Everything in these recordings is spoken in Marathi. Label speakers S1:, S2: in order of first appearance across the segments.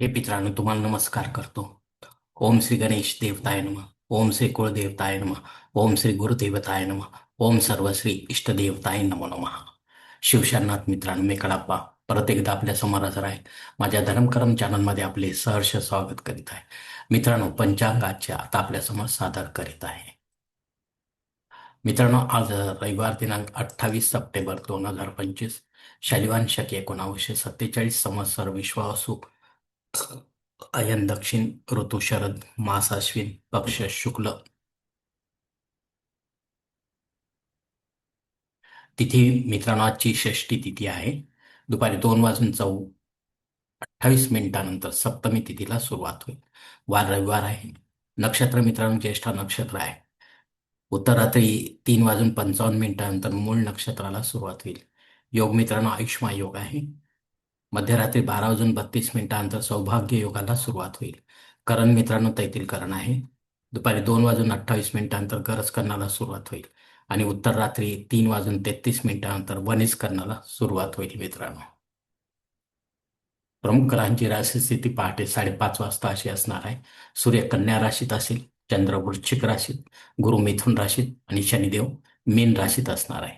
S1: हे मित्रांनो तुम्हाला नमस्कार करतो. ओम श्री गणेश देवताय नम. ओम श्री कुळदेवताय नम. ओम श्री गुरुदेवताय नम. ओम सर्व श्री इष्टदेवताय नमो नमः. शिवशरणात मित्रांनो मी कडाप्पा. परत एकदा आपल्यासमोर हजर आहे माझ्या धर्मकरम चॅनलमध्ये आपले सहर्ष स्वागत करीत आहे. मित्रांनो पंचांगाच्या आता आपल्यासमोर सादर करीत आहे. मित्रांनो आज रविवार दिनांक अठ्ठावीस सप्टेंबर दोन हजार पंचवीस शालिवान शके एकोणावीसशे सत्तेचाळीस संवत्सर विश्वासू अयन दक्षिण ऋतू शरद मास अश्विन पक्ष शुक्ल. तिथी मित्रांनो आजची षष्टी तिथी आहे. दुपारी दोन वाजून चौ अठ्ठावीस मिनिटानंतर सप्तमी तिथीला सुरुवात होईल. वार रविवार आहे. नक्षत्र मित्रांनो ज्येष्ठा नक्षत्र आहे. उत्तर रात्री तीन वाजून पंचावन्न मिनिटानंतर मूळ नक्षत्राला सुरुवात होईल. योग मित्रांनो आयुष्मा योग आहे. मध्यरात्री बारा वाजून बत्तीस मिनिटानंतर सौभाग्य योगाला सुरुवात होईल. करण मित्रांनो तैतील करण आहे. दुपारी दोन वाजून अठ्ठावीस मिनिटानंतर गरज करण्याला सुरुवात होईल आणि उत्तर रात्री तीन वाजून तेहतीस मिनिटानंतर वनिस करण्याला सुरुवात होईल मित्रांनो. प्रमुख ग्रहांची राशी स्थिती पहाटे साडेपाच वाजता अशी असणार आहे. सूर्य कन्या राशीत असेल चंद्र वृश्चिक राशीत गुरु मिथुन राशीत आणि शनिदेव मीन राशीत असणार आहे.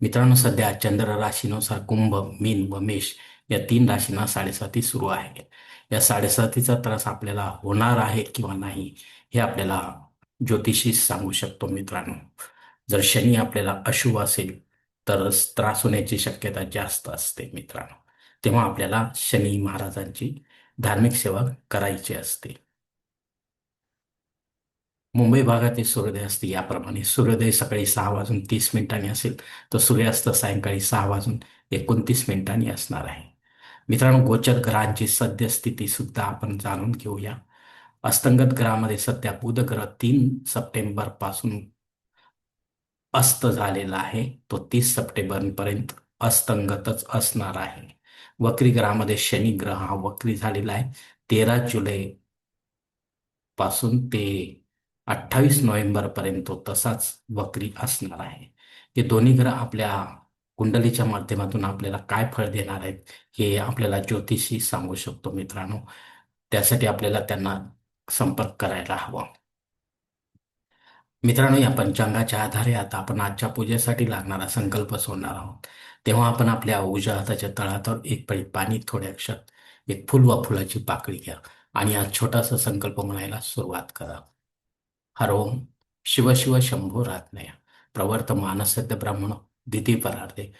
S1: मित्रांनो सध्या चंद्र राशीनुसार कुंभ मीन व मेष या तीन राशींना साडेसाती सुरू आहे. या साडेसातीचा त्रास आपल्याला होणार आहे किंवा नाही हे आपल्याला ज्योतिषी सांगू शकतो मित्रांनो. जर शनी आपल्याला अशुभ असेल तर त्रास होण्याची शक्यता जास्त असते मित्रांनो. तेव्हा आपल्याला शनी महाराजांची धार्मिक सेवा करायची असते. मुंबई भागातील सूर्योदय असते याप्रमाणे सूर्योदय सकाळी सहा वाजून तीस मिनिटांनी असेल तर सूर्यास्त सायंकाळी सहा वाजून एकोणतीस मिनिटांनी असणार आहे. मित्रांनो गोचर ग्रहांची सद्यस्थिती सुद्धा आपण जाणून घेऊया. अस्तंगत ग्रहामध्ये सध्या बुध ग्रह तीन सप्टेंबरपासून अस्त झालेला आहे. तो तीस सप्टेंबर पर्यंत अस्तंगतच असणार आहे. वक्री ग्रहामध्ये शनी ग्रह हा वक्री झालेला आहे. तेरा जुलै पासून ते अठ्ठावीस नोव्हेंबर पर्यंत तो तसाच वक्री असणार आहे. हे दोन्ही ग्रह आपल्या कुंडलीच्या माध्यमातून आपल्याला काय फळ देणार आहेत हे आपल्याला ज्योतिषी सांगू शकतो मित्रांनो. त्यासाठी आपल्याला त्यांना संपर्क करायला हवा. मित्रांनो या पंचांगाच्या आधारे आता आपण आजच्या पूजेसाठी लागणारा संकल्प सोडणार आहोत. तेव्हा आपण आपल्या उजव्या हाताच्या तळावर एक पळी पाणी थोड्या अक्षात एक फुल व फुलाची पाकळी घ्या आणि आज छोटासा संकल्प म्हणायला सुरुवात करा. हर ओम शिव शिव शंभो रात्नया प्रवर्त मानसद्य ब्राह्मण दिती परार्थे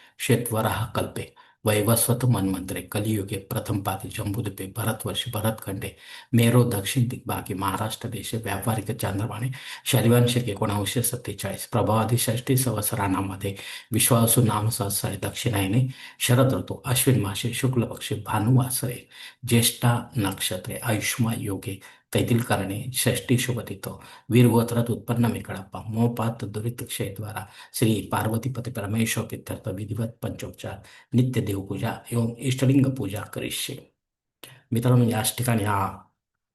S1: कल्पे वैवस्वत मन्मंत्रे कलियुगे प्रथम पाती जंबुद्वीपे भरतवर्ष भरतखंडे मेरो दक्षिण दिग्भागी महाराष्ट्र देश व्यावहारिक चांद्रमाने शैलवांशिक एकोणावीसशे सत्तेचाळीस प्रभावादी षष्टी सहस्रानामध्ये विश्वासू नाम संवत्सरे दक्षिणायने शरद ऋतू अश्विन मासे शुक्ल पक्षी भानुवासरे ज्येष्ठा नक्षत्रे आयुष्मा योगे तैतील करणे षष्टी शुभतितो वीरगोत्रात उत्पन्न मिकळप्पा मोपात दुरित क्षयद्वारा श्री पार्वतीपती परमेश्वर पित्यर्थ विधिवत पंचोपचार नित्य देवपूजा एवं इष्टलिंग पूजा करिष्ये. मित्रांनो याच ठिकाणी हा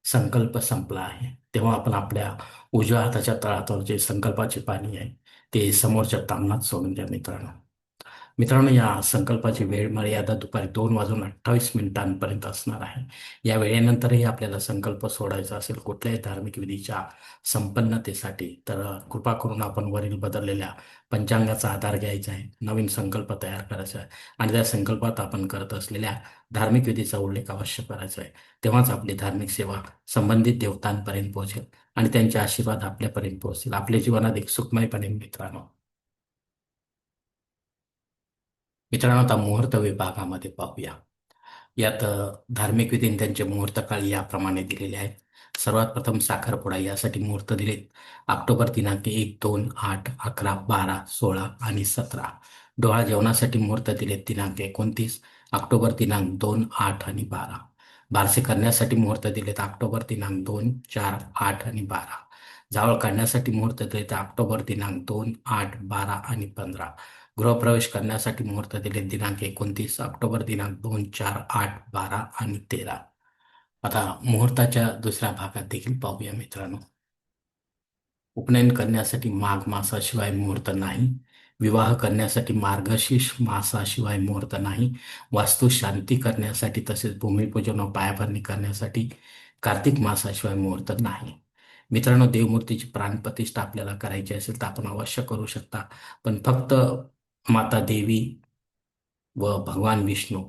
S1: संकल्प संपला आहे. तेव्हा आपण आपल्या उजव्या हाताच्या तळावर जे संकल्पाचे पाणी आहे ते समोरच्या तामणात सोडून द्या मित्रांनो. मित्रांनो या संकल्पाची वेळ मर्यादा दुपारी दोन वाजून अठ्ठावीस मिनिटांपर्यंत असणार आहे. या वेळेनंतरही आपल्याला संकल्प सोडायचा असेल कुठल्याही धार्मिक विधीच्या संपन्नतेसाठी तर कृपा करून आपण वरील बदललेल्या पंचांगाचा आधार घ्यायचा आहे. नवीन संकल्प तयार करायचा आहे आणि त्या संकल्पात आपण करत असलेल्या धार्मिक विधीचा उल्लेख अवश्य करायचा आहे. तेव्हाच आपली धार्मिक सेवा संबंधित देवतांपर्यंत पोहोचेल आणि त्यांचे आशीर्वाद आपल्यापर्यंत पोहोचतील. आपले जीवनात एक सुखमयपणे मित्रांनो. मित्रांनो आता मुहूर्त विभागामध्ये पाहूया. यात धार्मिक विधीने त्यांचे मुहूर्त काळ याप्रमाणे दिलेले आहेत. सर्वात प्रथम साखरपुडा यासाठी मुहूर्त दिलेत. ऑक्टोबर दिनांक एक दोन आठ अकरा बारा सोळा आणि सतरा. डोळा जेवणासाठी मुहूर्त दिलेत दिनांक एकोणतीस ऑक्टोबर दिनांक दोन आठ आणि बारा. बारसे करण्यासाठी मुहूर्त दिलेत ऑक्टोबर दिनांक दोन चार आठ आणि बारा. जावळ काढण्यासाठी मुहूर्त दिलेत ऑक्टोबर दिनांक दोन आठ बारा आणि पंधरा. गृहप्रवेश करण्यासाठी मुहूर्त दिले दिनांक एकोणतीस ऑक्टोबर दिनांक दोन चार आठ बारा आणि तेरा. आता मुहूर्ताच्या दुसऱ्या भागात देखील पाहूया मित्रांनो. उपनयन करण्यासाठी माघ मासाशिवाय मुहूर्त नाही. विवाह करण्यासाठी मार्गशीर्ष मासाशिवाय मुहूर्त नाही. वास्तू शांती करण्यासाठी तसेच भूमिपूजन व पायाभरणी करण्यासाठी कार्तिक मासाशिवाय मुहूर्त नाही. मित्रांनो देवमूर्तीची प्राणप्रतिष्ठा आपल्याला करायची असेल तर आपण अवश्य करू शकता. पण फक्त माता देवी व भगवान विष्णू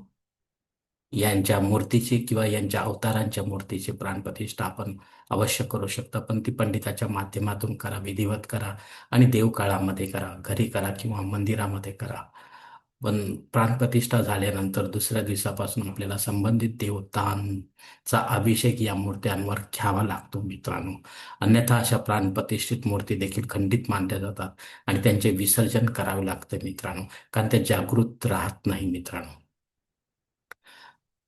S1: यांच्या मूर्तीची किंवा यांच्या अवतारांच्या मूर्तीची प्राणप्रतिष्ठा आपण अवश्य करू शकता. पण ती पंडिताच्या माध्यमातून करा विधिवत करा आणि देवकाळामध्ये करा घरी करा किंवा मंदिरामध्ये करा. पण प्राणप्रतिष्ठा झाल्यानंतर दुसऱ्या दिवसापासून आपल्याला संबंधित देवतांचा अभिषेक या मूर्त्यांवर घ्यावा लागतो मित्रांनो. अन्यथा अशा प्राणप्रतिष्ठित मूर्ती देखील खंडित मानल्या जातात आणि त्यांचे विसर्जन करावे लागते मित्रांनो. कारण ते जागृत राहत नाही मित्रांनो.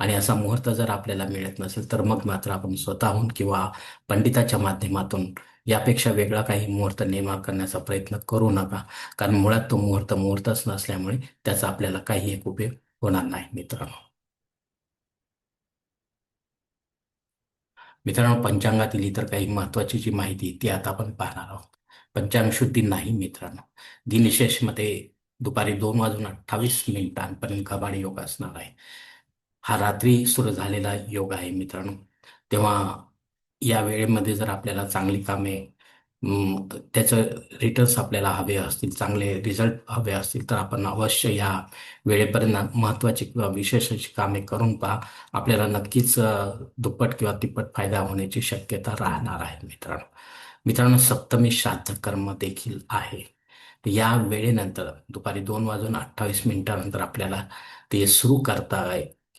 S1: आणि असा मुहूर्त जर आपल्याला मिळत नसेल तर मग मात्र आपण स्वतःहून किंवा पंडिताच्या माध्यमातून यापेक्षा वेगळा काही मुहूर्त निर्माण करण्याचा प्रयत्न करू नका. कारण मुळात तो मुहूर्त मुहूर्तच नसल्यामुळे त्याचा आपल्याला काही एक उपयोग होणार नाही मित्रांनो. मित्रांनो पंचांगातील इतर काही महत्वाची जी माहिती ती आता आपण पाहणार आहोत. पंचांग शुद्धी नाही मित्रांनो. दिनविशेषमध्ये दुपारी दोन वाजून अठ्ठावीस मिनिटांपर्यंत कबाड योग असणार आहे. हा रात्री सुरू झालेला योग आहे मित्रांनो. तेव्हा या वेळेमध्ये जर आपल्याला चांगली कामे त्याचं रिटर्न्स आपल्याला हवे असतील चांगले रिझल्ट हवे असतील तर आपण अवश्य या वेळेपर्यंत महत्त्वाची किंवा विशेष अशी कामे करून पहा. आपल्याला नक्कीच दुप्पट किंवा तिप्पट फायदा होण्याची शक्यता राहणार आहे मित्रांनो. मित्रांनो सप्तमी श्राद्ध कर्म देखील आहे. या वेळेनंतर दुपारी दोन वाजून अठ्ठावीस मिनिटानंतर आपल्याला ते सुरू करता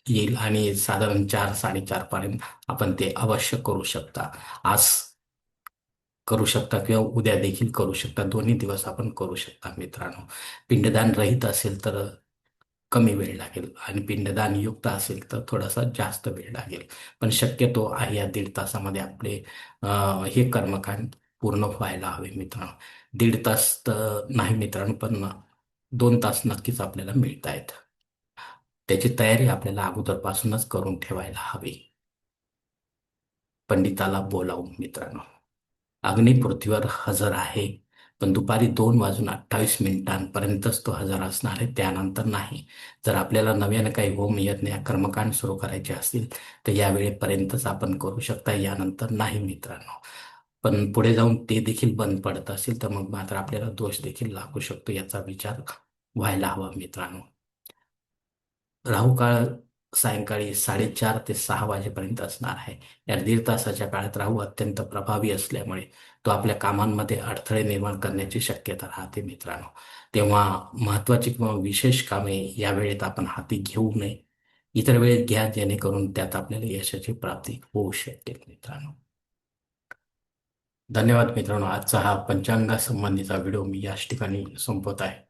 S1: येईल आणि साधारण चार साडेचार पर्यंत आपण ते अवश्य करू शकता. आज करू शकता किंवा उद्या देखील करू शकता. दोन्ही दिवस आपण करू शकता मित्रांनो. पिंडदान रहित असेल तर कमी वेळ लागेल आणि पिंडदान युक्त असेल तर थोडासा जास्त वेळ लागेल. पण शक्यतो आहे या दीड तासामध्ये आपले हे कर्मकांड पूर्ण व्हायला हवे मित्रांनो. दीड तास तर नाही मित्रांनो पण दोन तास नक्कीच आपल्याला मिळत आहेत त्याची तयारी आपल्याला अगोदरपासूनच करून ठेवायला हवी. पंडिताला बोलावून मित्रांनो. अग्नी पृथ्वीवर हजर आहे पण दुपारी दोन वाजून अठ्ठावीस मिनिटांपर्यंतच तो हजर असणार आहे. त्यानंतर नाही. जर आपल्याला नव्यानं काही होम यज्ञ कर्मकांड सुरू करायचे असतील तर या वेळेपर्यंतच आपण करू शकता. यानंतर नाही मित्रांनो. पण पुढे जाऊन ते देखील बंद पडत असेल तर मग मात्र आपल्याला दोष देखील लागू शकतो याचा विचार व्हायला हवा मित्रांनो. राहू काळ सायंकाळी साडेचार ते सहा वाजेपर्यंत असणार आहे. या दीड तासाच्या काळात राहू अत्यंत प्रभावी असल्यामुळे तो आपल्या कामांमध्ये अडथळे निर्माण करण्याची शक्यता राहते मित्रांनो. तेव्हा महत्वाची किंवा विशेष कामे या वेळेत आपण हाती घेऊ नये. इतर वेळेत घ्या जेणेकरून त्यात आपल्याला यशाची प्राप्ती होऊ शकेल मित्रांनो. धन्यवाद मित्रांनो. आजचा हा पंचांगासंबंधीचा व्हिडिओ मी याच ठिकाणी संपवत आहे.